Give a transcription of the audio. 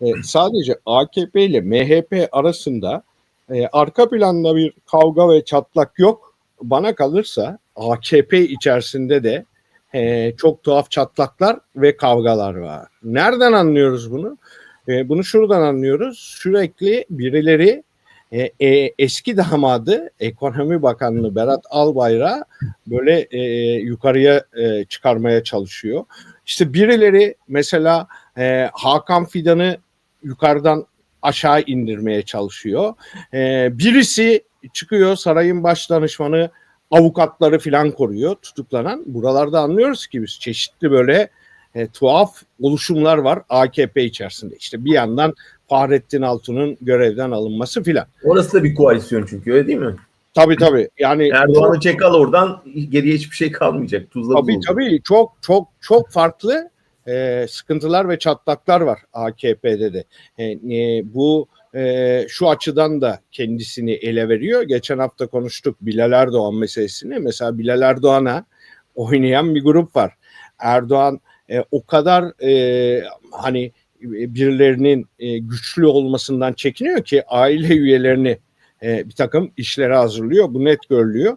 e, sadece AKP ile MHP arasında e, arka planda bir kavga ve çatlak yok. Bana kalırsa AKP içerisinde de e, çok tuhaf çatlaklar ve kavgalar var. Nereden anlıyoruz bunu? E, bunu şuradan anlıyoruz. Sürekli birileri e, e, eski damadı Ekonomi Bakanlığı Berat Albayrak'ı böyle e, yukarıya e, çıkarmaya çalışıyor. İşte birileri mesela e, Hakan Fidan'ı yukarıdan aşağı indirmeye çalışıyor. E, birisi çıkıyor sarayın baş danışmanı avukatları filan koruyor tutuklanan. Buralarda anlıyoruz ki biz çeşitli böyle e, tuhaf oluşumlar var AKP içerisinde. İşte bir yandan Fahrettin Altun'un görevden alınması filan. Orası da bir koalisyon çünkü öyle değil mi? Tabii tabii. Yani Erdoğan'ı çek al oradan geriye hiçbir şey kalmayacak. Tuzla Tabii olacak. tabii çok çok çok farklı e, sıkıntılar ve çatlaklar var AKP'de de. E, e, bu e, şu açıdan da kendisini ele veriyor. Geçen hafta konuştuk Bilal Erdoğan meselesini. Mesela Bilal Erdoğan'a oynayan bir grup var. Erdoğan e, o kadar e, hani birilerinin e, güçlü olmasından çekiniyor ki aile üyelerini e, bir takım işlere hazırlıyor. Bu net görülüyor.